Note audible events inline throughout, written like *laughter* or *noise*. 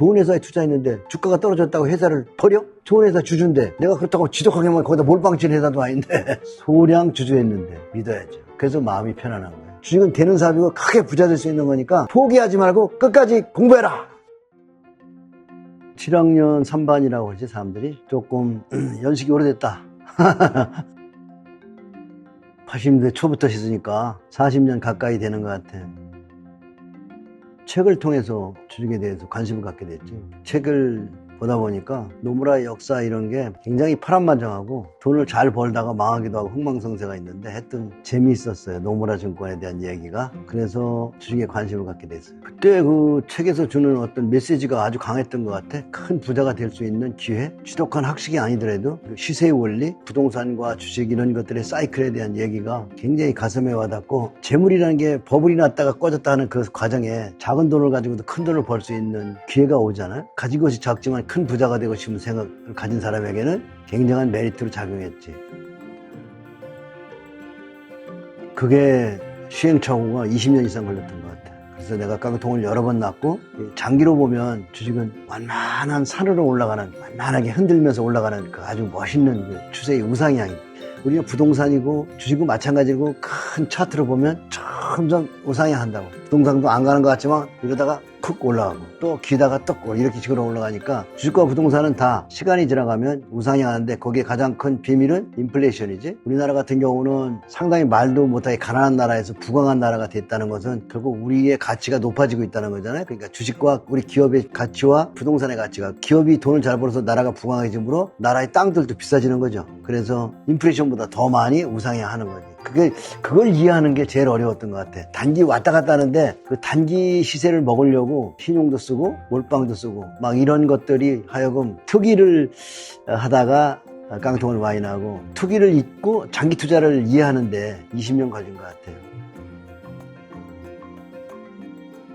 좋은 회사에 투자했는데 주가가 떨어졌다고 회사를 버려? 좋은 회사 주주인데 내가 그렇다고 지독하게만 거기다 몰빵치는 회사도 아닌데 *laughs* 소량 주주했는데 믿어야죠. 그래서 마음이 편안한 거예요. 주식은 되는 사업이고 크게 부자 될 수 있는 거니까 포기하지 말고 끝까지 공부해라. 7학년 3반이라고 그러지 사람들이 조금 연식이 오래됐다. *laughs* 80대 초부터 씻으니까 40년 가까이 되는 것 같아. 책을 통해서 주식에 대해서 관심을 갖게 됐지. 책을 보다 보니까 노무라의 역사 이런 게 굉장히 파란만장하고 돈을 잘 벌다가 망하기도 하고 흥망성쇠가 있는데 하여튼 재미있었어요. 노무라 증권에 대한 얘기가. 그래서 주식에 관심을 갖게 됐어요. 그때 그 책에서 주는 어떤 메시지가 아주 강했던 것 같아. 큰 부자가 될 수 있는 기회? 지독한 학식이 아니더라도 그 시세의 원리, 부동산과 주식 이런 것들의 사이클에 대한 얘기가 굉장히 가슴에 와닿고 재물이라는 게 버블이 났다가 꺼졌다 하는 그 과정에 작은 돈을 가지고도 큰 돈을 벌 수 있는 기회가 오잖아요. 가진 것이 작지만 큰 부자가 되고 싶은 생각을 가진 사람에게는 굉장한 메리트로 작용했지. 그게 시행착오가 20년 이상 걸렸던 것 같아. 그래서 내가 깡통을 여러 번 났고 장기로 보면 주식은 완만한 산으로 올라가는 완만하게 흔들면서 올라가는 그 아주 멋있는 그 추세의 우상향이 우리가 부동산이고 주식은 마찬가지고 큰 차트로 보면 점점 우상향한다고 부동산도 안 가는 것 같지만 이러다가 쿡 올라가고 또 기다가 떡고 이렇게 식으로 올라가니까 주식과 부동산은 다 시간이 지나가면 우상향하는데 거기에 가장 큰 비밀은 인플레이션이지. 우리나라 같은 경우는 상당히 말도 못하게 가난한 나라에서 부강한 나라가 됐다는 것은 결국 우리의 가치가 높아지고 있다는 거잖아요. 그러니까 주식과 우리 기업의 가치와 부동산의 가치가 기업이 돈을 잘 벌어서 나라가 부강해지므로 나라의 땅들도 비싸지는 거죠. 그래서 인플레이션보다 더 많이 우상향하는 거지 그게 그걸 이해하는 게 제일 어려웠던 것 같아. 단기 왔다 갔다 하는데 그 단기 시세를 먹으려고 신용도 쓰고 몰빵도 쓰고 막 이런 것들이 하여금 투기를 하다가 깡통을 나고 투기를 잊고 장기 투자를 이해하는데 20년 걸린 것 같아요.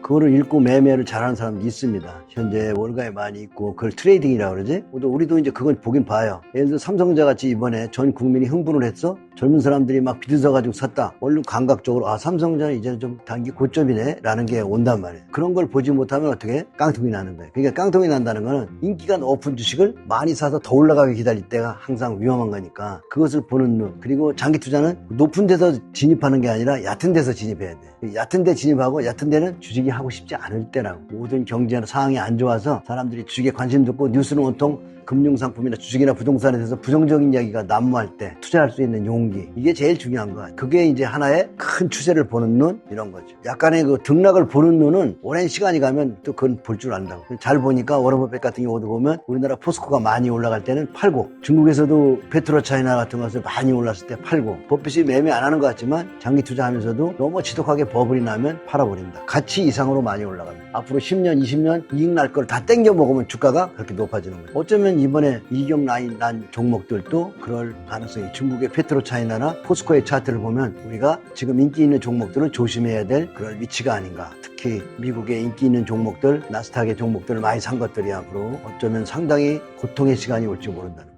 그거를 읽고 매매를 잘하는 사람도 있습니다. 현재 월가에 많이 있고 그걸 트레이딩이라고 그러지? 또 우리도 이제 그걸 보긴 봐요. 예를 들어 삼성자 같이 이번에 전 국민이 흥분을 했어? 젊은 사람들이 막 비드서가지고 샀다. 얼른 감각적으로 아 삼성자는 이제는 좀 단기 고점이네 라는 게 온단 말이에요. 그런 걸 보지 못하면 어떻게 깡통이 나는 거예요. 그러니까 깡통이 난다는 거는 인기가 높은 주식을 많이 사서 더 올라가게 기다릴 때가 항상 위험한 거니까 그것을 보는 눈 그리고 장기 투자는 높은 데서 진입하는 게 아니라 얕은 데서 진입해야 돼. 얕은 데 진입하고 얕은 데는 주식이 하고 싶지 않을 때라고 모든 경제 상황이 안 좋아서 사람들이 주식에 관심 듣고 뉴스는 온통 금융상품이나 주식이나 부동산에 대해서 부정적인 이야기가 난무할 때 투자할 수 있는 용기. 이게 제일 중요한 거야. 그게 이제 하나의 큰 추세를 보는 눈? 이런 거죠 약간의 그 등락을 보는 눈은 오랜 시간이 가면 또 그건 볼 줄 안다고. 잘 보니까 워런 버핏 같은 경우도 보면 우리나라 포스코가 많이 올라갈 때는 팔고 중국에서도 페트로 차이나 같은 것을 많이 올랐을 때 팔고 버핏이 매매 안 하는 것 같지만 장기 투자하면서도 너무 지독하게 버블이 나면 팔아버린다. 가치 이상으로 많이 올라갑니다 앞으로 10년 20년 이익 날 걸 다 땡겨 먹으면 주가가 그렇게 높아지는 거죠 어쩌면 이번에 이격 라인 난 종목들도 그럴 가능성이 중국의 페트로 차이나나 포스코의 차트를 보면 우리가 지금 인기 있는 종목들은 조심해야 될 그런 위치가 아닌가. 특히 미국의 인기 있는 종목들 나스닥의 종목들을 많이 산 것들이 앞으로 어쩌면 상당히 고통의 시간이 올지 모른다는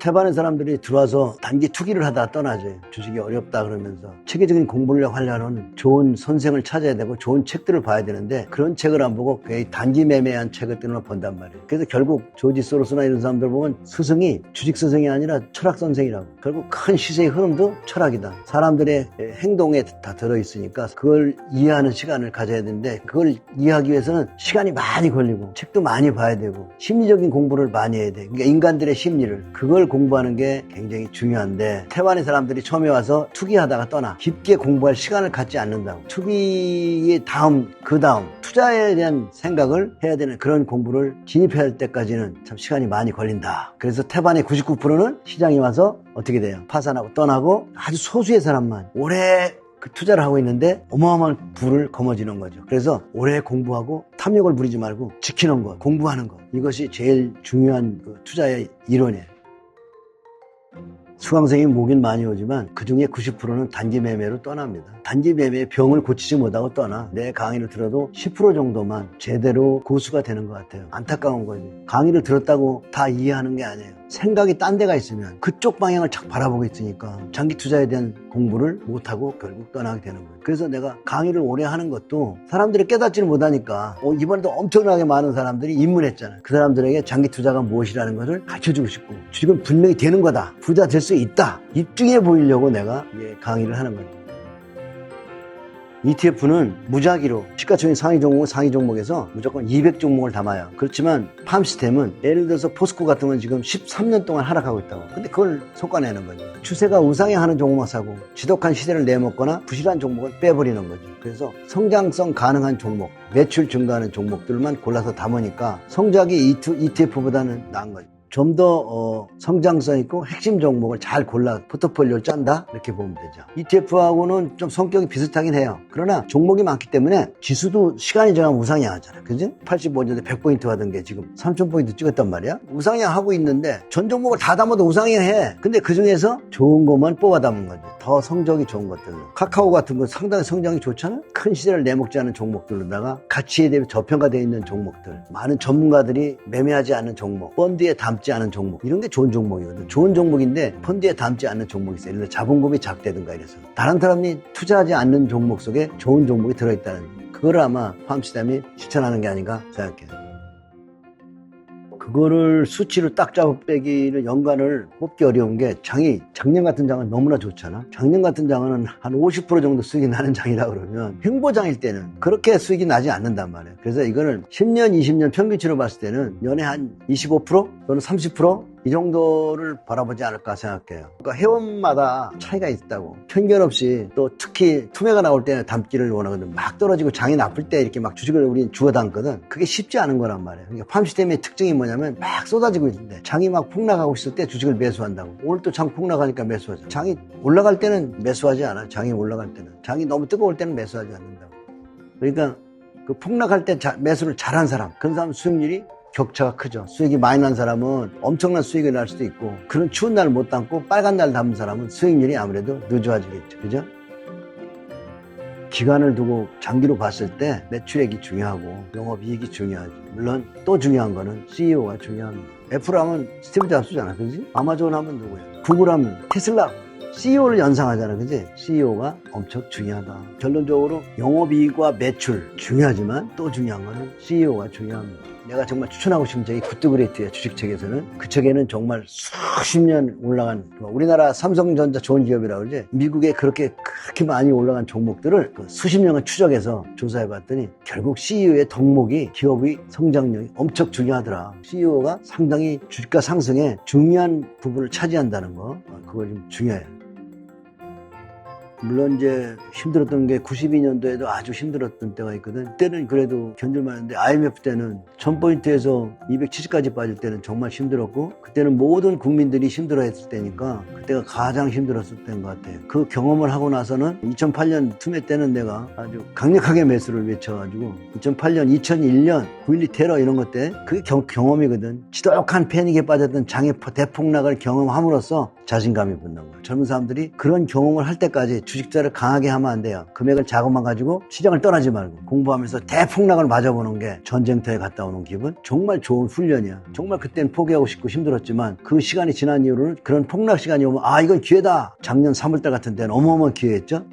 태반의 사람들이 들어와서 단기 투기를 하다 떠나지. 주식이 어렵다 그러면서 체계적인 공부를 하려면 좋은 선생을 찾아야 되고 좋은 책들을 봐야 되는데 그런 책을 안 보고 괜히 단기 매매한 책을 끊어 본단 말이에요. 그래서 결국 조지 소로스나 이런 사람들 보면 스승이 주식 스승이 아니라 철학 선생이라고. 결국 큰 시세의 흐름도 철학이다. 사람들의 행동에 다 들어있으니까 그걸 이해하는 시간을 가져야 되는데 그걸 이해하기 위해서는 시간이 많이 걸리고 책도 많이 봐야 되고 심리적인 공부를 많이 해야 돼. 그러니까 인간들의 심리를 그걸 공부하는 게 굉장히 중요한데 태반의 사람들이 처음에 와서 투기하다가 떠나 깊게 공부할 시간을 갖지 않는다고 투기의 다음 그 다음 투자에 대한 생각을 해야 되는 그런 공부를 진입해야 할 때까지는 참 시간이 많이 걸린다 그래서 태반의 99%는 시장에 와서 어떻게 돼요 파산하고 떠나고 아주 소수의 사람만 오래 그 투자를 하고 있는데 어마어마한 부를 거머쥐는 거죠. 그래서 오래 공부하고 탐욕을 부리지 말고 지키는 것, 공부하는 것. 이것이 제일 중요한 그 투자의 이론이에요. 수강생이 모긴 많이 오지만 그 중에 90%는 단기 매매로 떠납니다. 단기 매매의 병을 고치지 못하고 떠나 내 강의를 들어도 10% 정도만 제대로 고수가 되는 것 같아요. 안타까운 거지. 강의를 들었다고 다 이해하는 게 아니에요. 생각이 딴 데가 있으면 그쪽 방향을 착 바라보고 있으니까 장기 투자에 대한 공부를 못하고 결국 떠나게 되는 거예요. 그래서 내가 강의를 오래 하는 것도 사람들이 깨닫지를 못하니까 어, 이번에도 엄청나게 많은 사람들이 입문했잖아요. 그 사람들에게 장기 투자가 무엇이라는 것을 가르쳐주고 싶고 지금 분명히 되는 거다. 부자 될 수 있다. 입증해 보이려고 내가 강의를 하는 거예요. ETF는 무작위로 시가총액 상위 종목, 상위 종목에서 무조건 200 종목을 담아요. 그렇지만 팜 시스템은 예를 들어서 포스코 같은 건 지금 13년 동안 하락하고 있다고. 근데 그걸 속아내는 거죠. 추세가 우상향하는 종목만 사고 지독한 시세를 내먹거나 부실한 종목은 빼버리는 거죠. 그래서 성장성 가능한 종목, 매출 증가하는 종목들만 골라서 담으니까 성적이 ETF보다는 나은 거죠. 좀더 어, 성장성 있고 핵심 종목을 잘 골라 포트폴리오를 짠다 이렇게 보면 되죠. ETF하고는 좀 성격이 비슷하긴 해요. 그러나 종목이 많기 때문에 지수도 시간이 지나면 우상향하잖아. 그지? 85년대 100포인트 하던 게 지금 3000포인트 찍었단 말이야. 우상향하고 있는데 전 종목을 다 담아도 우상향해. 근데 그 중에서 좋은 것만 뽑아 담은 거지. 더 성적이 좋은 것들로. 카카오 같은 거 상당히 성장이 좋잖아. 큰 시세를 내먹지 않은 종목들로다가 가치에 대해 저평가되어 있는 종목들. 많은 전문가들이 매매하지 않는 종목. 펀드에 담지 않은 종목. 이런 게 좋은 종목이거든. 좋은 종목인데 펀드에 담지 않는 종목이 있어요. 예를 들어 자본금이 작다든가 이래서. 다른 사람이 투자하지 않는 종목 속에 좋은 종목이 들어있다는. 그거를 아마 팜시담이 추천하는 게 아닌가 생각해요. 그거를 수치로 딱 잡아 빼기를 연간을 뽑기 어려운 게 장이 작년 같은 장은 너무나 좋잖아. 작년 같은 장은 한 50% 정도 수익이 나는 장이라 그러면 횡보장일 때는 그렇게 수익이 나지 않는단 말이에요. 그래서 이거는 10년, 20년 평균치로 봤을 때는 연에 한 25% 또는 30%이 정도를 바라보지 않을까 생각해요. 그러니까 회원마다 차이가 있다고. 편견 없이 또 특히 투매가 나올 때는 담기를 원하거든. 막 떨어지고 장이 나쁠 때 이렇게 막 주식을 우린 주워 담거든. 그게 쉽지 않은 거란 말이에요. 그러니까 팜 시스템의 특징이 뭐냐면 막 쏟아지고 있는데 장이 막 폭락하고 있을 때 주식을 매수한다고. 오늘 또 장 폭락하니까 매수하죠. 장이 올라갈 때는 매수하지 않아. 장이 올라갈 때는. 장이 너무 뜨거울 때는 매수하지 않는다고. 그러니까 그 폭락할 때 자- 매수를 잘한 사람, 그런 사람 수익률이 격차가 크죠. 수익이 많이 난 사람은 엄청난 수익이 날 수도 있고 그런 추운 날 못 담고 빨간 날 담은 사람은 수익률이 아무래도 늦어지겠죠. 그죠? 기간을 두고 장기로 봤을 때 매출액이 중요하고 영업이익이 중요하지. 물론 또 중요한 거는 CEO가 중요합니다. 애플 하면 스티브 잡스잖아. 그지? 아마존 하면 누구야? 구글 하면 테슬라. CEO를 연상하잖아. 그지? CEO가 엄청 중요하다. 결론적으로 영업이익과 매출 중요하지만 또 중요한 거는 CEO가 중요합니다. 내가 정말 추천하고 싶은 책이 굿드그레이트의 주식책에서는 그 책에는 정말 수십 년 올라간 우리나라 삼성전자 좋은 기업이라고 그러지 미국에 그렇게 그렇게 많이 올라간 종목들을 그 수십 년을 추적해서 조사해 봤더니 결국 CEO의 덕목이 기업의 성장력이 엄청 중요하더라. CEO가 상당히 주가 상승에 중요한 부분을 차지한다는 거 어, 그거 좀 중요해요. 물론 이제 힘들었던 게 92년도에도 아주 힘들었던 때가 있거든. 그때는 그래도 견딜만 했는데 IMF 때는 1000포인트에서 270까지 빠질 때는 정말 힘들었고 그때는 모든 국민들이 힘들어했을 때니까 그때가 가장 힘들었을 때인 것 같아요. 그 경험을 하고 나서는 2008년 투매 때는 내가 아주 강력하게 매수를 외쳐가지고 2008년, 2001년 9.12 테러 이런 것 때 그게 경, 경험이거든. 지독한 패닉에 빠졌던 장애 포- 대폭락을 경험함으로써 자신감이 붙는 거예요. 젊은 사람들이 그런 경험을 할 때까지 주식자를 강하게 하면 안 돼요. 금액을 작업만 가지고 시장을 떠나지 말고 공부하면서 대폭락을 맞아보는 게 전쟁터에 갔다 오는 기분? 정말 좋은 훈련이야. 정말 그때는 포기하고 싶고 힘들었지만 그 시간이 지난 이후로는 그런 폭락 시간이 오면 아 이건 기회다. 작년 3월달 같은 때는 어마어마한 기회였죠.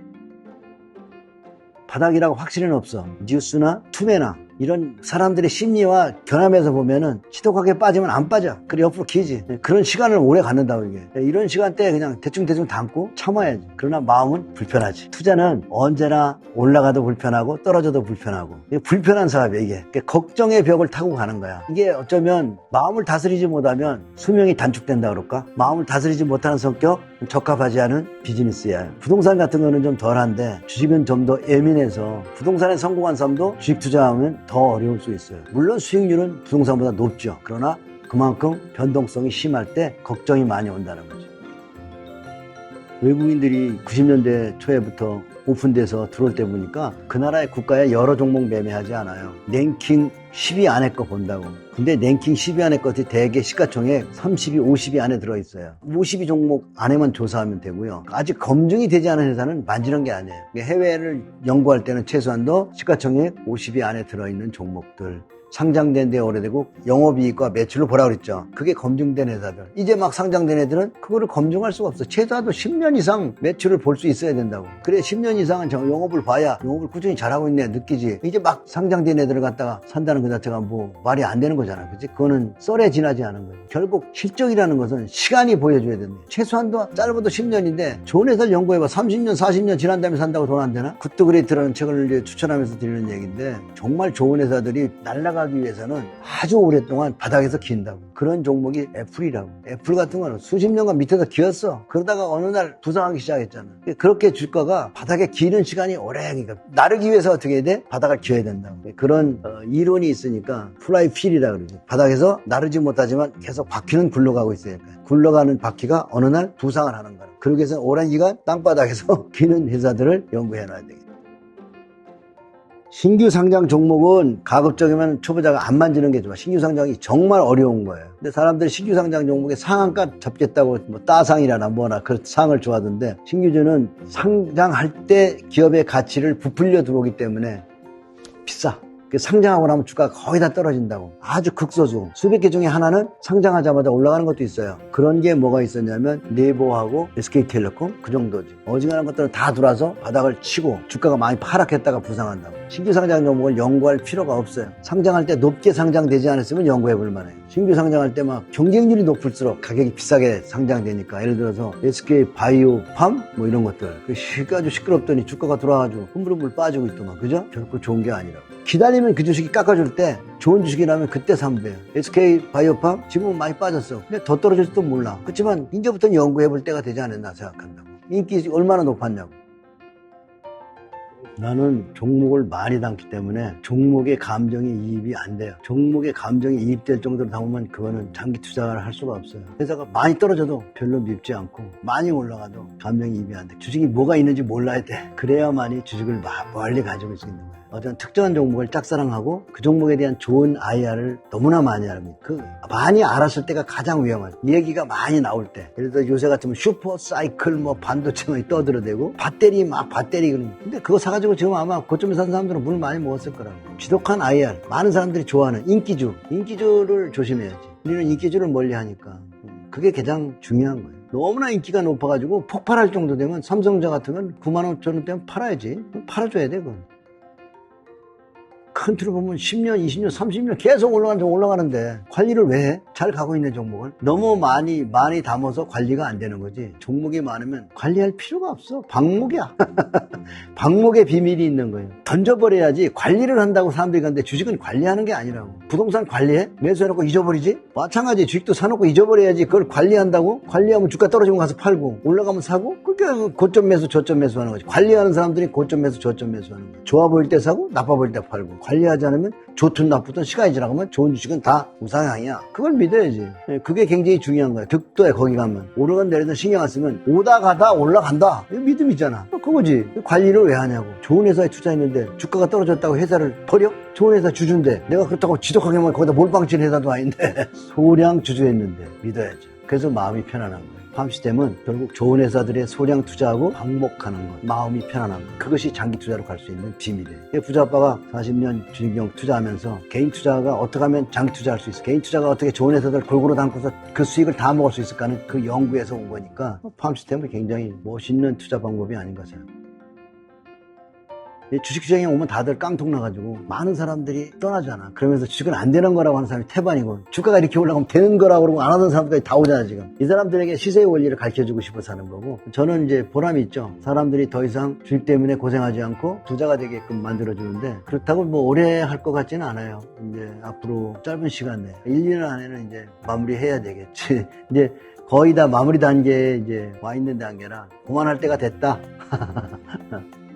바닥이라고 확실히는 없어. 뉴스나 투매나 이런 사람들의 심리와 견함에서 보면은 지독하게 빠지면 안 빠져. 그래 옆으로 기지. 그런 시간을 오래 갖는다고 이게. 이런 시간대에 그냥 대충대충 담고 참아야지. 그러나 마음은 불편하지. 투자는 언제나 올라가도 불편하고 떨어져도 불편하고. 이게 불편한 사업이야 이게. 그러니까 걱정의 벽을 타고 가는 거야. 이게 어쩌면 마음을 다스리지 못하면 수명이 단축된다 그럴까? 마음을 다스리지 못하는 성격, 적합하지 않은 비즈니스야. 부동산 같은 거는 좀 덜한데 주식은 좀 더 예민해서 부동산에 성공한 사람도 주식 투자하면 더 어려울 수 있어요. 물론 수익률은 부동산보다 높죠. 그러나 그만큼 변동성이 심할 때 걱정이 많이 온다는 거죠. 외국인들이 90년대 초에부터 오픈돼서 들어올 때 보니까 그 나라의 국가에 여러 종목 매매하지 않아요. 랭킹 10위 안에 거 본다고. 근데 랭킹 10위 안에 것이 대개 시가총액 30위, 50위 안에 들어있어요. 50위 종목 안에만 조사하면 되고요. 아직 검증이 되지 않은 회사는 만지는 게 아니에요. 해외를 연구할 때는 최소한도 시가총액 50위 안에 들어있는 종목들. 상장된 데 오래되고 영업이익과 매출을 보라 그랬죠. 그게 검증된 회사들. 이제 막 상장된 애들은 그거를 검증할 수가 없어. 최소한도 10년 이상 매출을 볼 수 있어야 된다고. 그래 10년 이상은 저 영업을 봐야 영업을 꾸준히 잘하고 있네 느끼지. 이제 막 상장된 애들을 갖다가 산다는 그 자체가 뭐 말이 안 되는 거잖아. 그치? 그거는 썰에 지나지 않은 거예요. 결국 실적이라는 것은 시간이 보여줘야 된다. 최소한도 짧아도 10년인데 좋은 회사를 연구해봐. 30년, 40년 지난 다음에 산다고 돈 안 되나? 굿드그레이트라는 책을 추천하면서 드리는 얘기인데 정말 좋은 회사들이 날 아가기 위해서는 아주 오랫동안 바닥에서 긴다고. 그런 종목이 애플이라고. 애플 같은 거는 수십 년간 밑에서 기었어. 그러다가 어느 날 부상하기 시작했잖아. 그렇게 주가가 바닥에 기는 시간이 오래, 그러니까 나르기 위해서 어떻게 해야 돼? 바닥을 기어야 된다고. 그런 어, 이론이 있으니까 플라이 필이라 그러죠. 바닥에서 나르지 못하지만 계속 바퀴는 굴러가고 있으니까. 굴러가는 바퀴가 어느 날 부상을 하는 거야. 그러기 위해서 오랜 기간 땅바닥에서 *laughs* 기는 회사들을 연구해 놔야 되겠다. 신규 상장 종목은 가급적이면 초보자가 안 만지는 게 좋아. 신규 상장이 정말 어려운 거예요. 근데 사람들이 신규 상장 종목에 상한가 잡겠다고 뭐 따상이라나 뭐나 그 상을 좋아하던데 신규주는 상장할 때 기업의 가치를 부풀려 들어오기 때문에 비싸. 그 상장하고 나면 주가가 거의 다 떨어진다고. 아주 극소수. 수백 개 중에 하나는 상장하자마자 올라가는 것도 있어요. 그런 게 뭐가 있었냐면 네이버하고 SK텔레콤 그 정도지. 어지간한 것들은 다 돌아서 바닥을 치고 주가가 많이 하락했다가 부상한다고. 신규 상장 종목을 연구할 필요가 없어요. 상장할 때 높게 상장되지 않았으면 연구해 볼 만해요. 신규 상장할 때 막 경쟁률이 높을수록 가격이 비싸게 상장되니까 예를 들어서 SK 바이오 팜 뭐 이런 것들 그 시- 아주 시끄럽더니 주가가 돌아가지고 흐물흐물 빠지고 있더만 그죠? 결코 좋은 게 아니라고. 기다리면 그 주식이 깎아줄 때 좋은 주식이라면 그때 돼요. SK 바이오팜 지금은 많이 빠졌어. 근데 더 떨어질지도 몰라. 그렇지만 이제부터는 연구해 볼 때가 되지 않았나 생각한다고. 인기 얼마나 높았냐고. 나는 종목을 많이 담기 때문에 종목의 감정이 이입이 안 돼요. 종목의 감정이 이입될 정도로 담으면 그거는 장기 투자를 할 수가 없어요. 회사가 많이 떨어져도 별로 밉지 않고 많이 올라가도 감정이 이입이 안 돼. 주식이 뭐가 있는지 몰라야 돼. 그래야만이 주식을 마- 멀리 가지고 있을 수 있는 거예요. 어떤 특정한 종목을 짝사랑하고 그 종목에 대한 좋은 IR을 너무나 많이 알아요. 그 많이 알았을 때가 가장 위험하죠. 얘기가 많이 나올 때. 예를 들어 요새 같으면 슈퍼 사이클 뭐 반도체 만 떠들어대고 배터리 막 배터리 그런. 근데 그거 사가지고 지금 아마 고점에 산 사람들은 물 많이 먹었을 거라고. 지독한 IR. 많은 사람들이 좋아하는 인기주. 인기주를 조심해야지. 우리는 인기주를 멀리 하니까. 음, 그게 가장 중요한 거예요. 너무나 인기가 높아가지고 폭발할 정도 되면 삼성자 같으면 9만 5천 원대면 팔아야지. 팔아줘야 돼, 그건. 큰 틀을 보면 10년, 20년, 30년 계속 올라가는 올라가는데 관리를 왜 해? 잘 가고 있는 종목을 너무 많이 많이 담아서 관리가 안 되는 거지. 종목이 많으면 관리할 필요가 없어. 방목이야. *laughs* 방목의 비밀이 있는 거예요. 던져버려야지 관리를 한다고 사람들이 가는데 주식은 관리하는 게 아니라고. 부동산 관리해? 매수해놓고 잊어버리지? 마찬가지 주식도 사놓고 잊어버려야지 그걸 관리한다고? 관리하면 주가 떨어지면 가서 팔고 올라가면 사고? 그게 고점 매수 저점 매수 하는 거지. 관리하는 사람들이 고점 매수 저점 매수 하는 거야. 좋아 보일 때 사고 나빠 보일 때 팔고 관리 하지 않으면 좋든 나쁘든 시간이 지나가면 좋은 주식은 다 우상향이야. 그걸 믿어야지. 예, 그게 굉장히 중요한 거야. 득도에 거기 가면 오르건 내리든 신경 안 쓰면 오다 가다 올라간다. 이거 믿음이잖아. 그거지. 관리를 왜 하냐고. 좋은 회사에 투자했는데 주가가 떨어졌다고 회사를 버려? 좋은 회사 주주인데 내가 그렇다고 지독하게만 거기다 몰빵 친 회사도 아닌데 *laughs* 소량 주주했는데 믿어야죠. 그래서 마음이 편안한 거예요. 팜시스템은 결국 좋은 회사들의 소량 투자하고 방목하는 것, 마음이 편안한 것. 그것이 장기 투자로 갈 수 있는 비밀이에요. 부자 아빠가 40년 주식형 투자하면서 개인 투자가 어떻게 하면 장기 투자할 수 있어? 개인 투자가 어떻게 좋은 회사들 골고루 담고서 그 수익을 다 먹을 수 있을까는 그 연구에서 온 거니까 팜시스템은 굉장히 멋있는 투자 방법이 아닌가 생각합니다. 이 주식시장에 오면 다들 깡통 나가지고 많은 사람들이 떠나잖아. 그러면서 주식은 안 되는 거라고 하는 사람이 태반이고 주가가 이렇게 올라가면 되는 거라고 그러고 안 하던 사람들까지 다 오잖아 지금. 이 사람들에게 시세의 원리를 가르쳐주고 싶어서 하는 거고 저는 이제 보람이 있죠. 사람들이 더 이상 주식 때문에 고생하지 않고 부자가 되게끔 만들어주는데 그렇다고 뭐 오래 할 것 같지는 않아요. 이제 앞으로 짧은 시간 내에 1, 2년 안에는 이제 마무리해야 되겠지. *laughs* 이제 거의 다 마무리 단계에 이제 와 있는 단계라 그만할 때가 됐다. *laughs*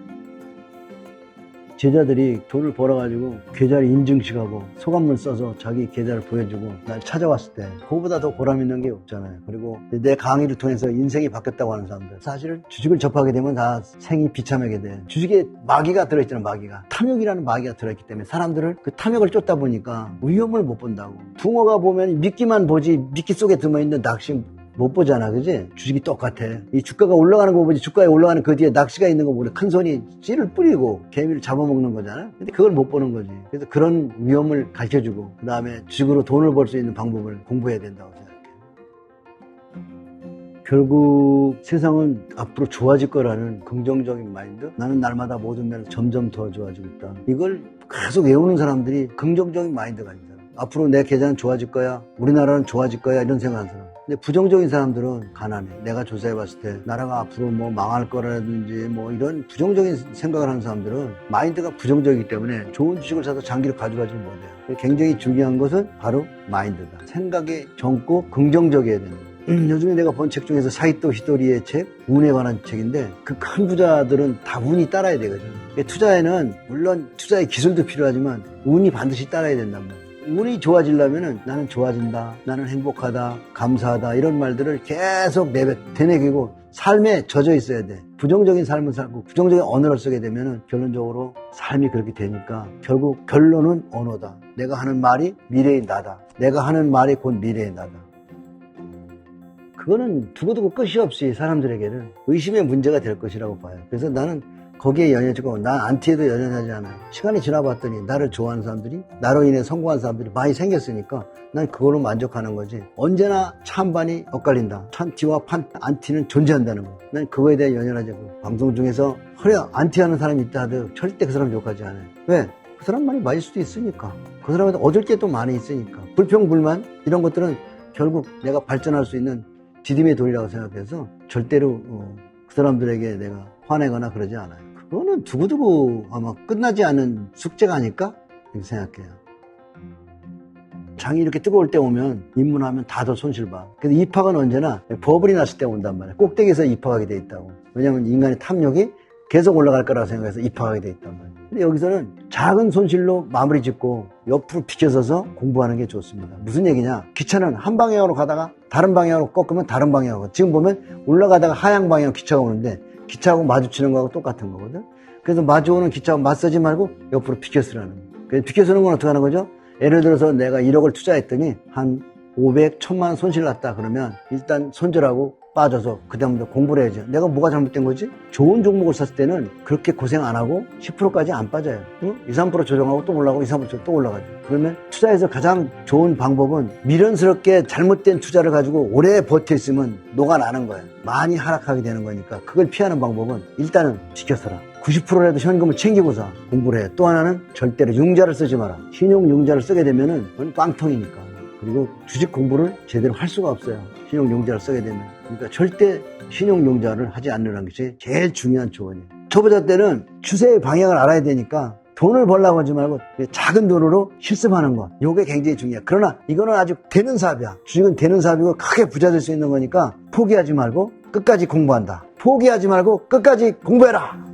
제자들이 돈을 벌어가지고 계좌를 인증식하고 소감문 써서 자기 계좌를 보여주고 날 찾아왔을 때 그거보다 더 보람 있는 게 없잖아요. 그리고 내 강의를 통해서 인생이 바뀌었다고 하는 사람들 사실은 주식을 접하게 되면 다 생이 비참하게 돼. 주식에 마귀가 들어있잖아 마귀가. 탐욕이라는 마귀가 들어있기 때문에 사람들을 그 탐욕을 쫓다 보니까 위험을 못 본다고. 붕어가 보면 미끼만 보지 미끼 속에 들어있는 낚시 못 보잖아, 그지? 주식이 똑같아. 이 주가가 올라가는 거 보지, 주가에 올라가는 그 뒤에 낚시가 있는 거 보니 큰 손이 씨를 뿌리고 개미를 잡아먹는 거잖아? 근데 그걸 못 보는 거지. 그래서 그런 위험을 가르쳐주고, 그 다음에 주식으로 돈을 벌 수 있는 방법을 공부해야 된다고 생각해. 결국 세상은 앞으로 좋아질 거라는 긍정적인 마인드? 나는 날마다 모든 면에서 점점 더 좋아지고 있다. 이걸 계속 외우는 사람들이 긍정적인 마인드가 사람. 앞으로 내 계좌는 좋아질 거야. 우리나라는 좋아질 거야. 이런 생각하는 사람. 근데 부정적인 사람들은 가난해. 내가 조사해 봤을 때 나라가 앞으로 뭐 망할 거라든지 뭐 이런 부정적인 생각을 하는 사람들은 마인드가 부정적이기 때문에 좋은 주식을 사서 장기를 가져가지 못해요. 굉장히 중요한 것은 바로 마인드다. 생각이 젊고 긍정적이어야 되는 거예요. 음, 요즘에 내가 본 책 중에서 사이토 히토리의 책, 운에 관한 책인데 그 큰 부자들은 다 운이 따라야 되거든. 투자에는 물론 투자의 기술도 필요하지만 운이 반드시 따라야 된단 말이야. 운이 좋아지려면 나는 좋아진다, 나는 행복하다, 감사하다 이런 말들을 계속 내뱉, 되뇌기고 삶에 젖어 있어야 돼. 부정적인 삶을 살고 부정적인 언어를 쓰게 되면 결론적으로 삶이 그렇게 되니까 결국 결론은 언어다. 내가 하는 말이 미래의 나다. 내가 하는 말이 곧 미래의 나다. 그거는 두고두고 끝이 없이 사람들에게는 의심의 문제가 될 것이라고 봐요. 그래서 나는 거기에 연연하고 나 안티에도 연연하지 않아요. 시간이 지나봤더니 나를 좋아하는 사람들이 나로 인해 성공한 사람들이 많이 생겼으니까 난 그걸로 만족하는 거지. 언제나 찬반이 엇갈린다. 찬티와 판, 안티는 존재한다는 거. 난 그거에 대해 연연하지 않고 방송 중에서 허려 안티하는 사람이 있다 하도 절대 그 사람 욕하지 않아요. 왜? 그 사람 말이 맞을 수도 있으니까. 그 사람한테 얻을 게 또 많이 있으니까. 불평불만 이런 것들은 결국 내가 발전할 수 있는 디딤의 돌이라고 생각해서 절대로 어, 그 사람들에게 내가 화내거나 그러지 않아요. 그거는 두고두고 아마 끝나지 않은 숙제가 아닐까? 이렇게 생각해요. 장이 이렇게 뜨거울 때 오면 입문하면 다들 손실봐. 근데 입학은 언제나 버블이 났을 때 온단 말이야. 꼭대기에서 입학하게 돼 있다고. 왜냐면 인간의 탐욕이 계속 올라갈 거라고 생각해서 입학하게 돼 있단 말이야. 근데 여기서는 작은 손실로 마무리 짓고 옆으로 비켜서서 공부하는 게 좋습니다. 무슨 얘기냐? 기차는 한 방향으로 가다가 다른 방향으로 꺾으면 다른 방향으로. 지금 보면 올라가다가 하향 방향 기차가 오는데 기차하고 마주치는 거하고 똑같은 거거든. 그래서 마주오는 기차하고 맞서지 말고 옆으로 비켜서라는 거예요. 그래서 비켜서는 건 어떻게 하는 거죠? 예를 들어서 내가 1억을 투자했더니 한 500, 1000만 손실 났다 그러면 일단 손절하고 빠져서 그 다음부터 공부를 해야죠. 내가 뭐가 잘못된 거지? 좋은 종목을 샀을 때는 그렇게 고생 안 하고 10%까지 안 빠져요. 응? 2, 3% 조정하고 또 올라가고 2, 3%또 올라가죠. 그러면 투자에서 가장 좋은 방법은 미련스럽게 잘못된 투자를 가지고 오래 버텨 있으면 녹아나는 거예요. 많이 하락하게 되는 거니까 그걸 피하는 방법은 일단은 지켜서라. 90%라도 현금을 챙기고서 공부를 해. 또 하나는 절대로 융자를 쓰지 마라. 신용 융자를 쓰게 되면은 그건 꽝통이니까. 그리고 주식 공부를 제대로 할 수가 없어요. 신용용자를 쓰게 되면. 그러니까 절대 신용용자를 하지 않는 것이 제일 중요한 조언이에요. 초보자 때는 추세의 방향을 알아야 되니까 돈을 벌라고 하지 말고 작은 돈으로 실습하는 것. 요게 굉장히 중요해요. 그러나 이거는 아주 되는 사업이야. 주식은 되는 사업이고 크게 부자 될 수 있는 거니까 포기하지 말고 끝까지 공부한다. 포기하지 말고 끝까지 공부해라.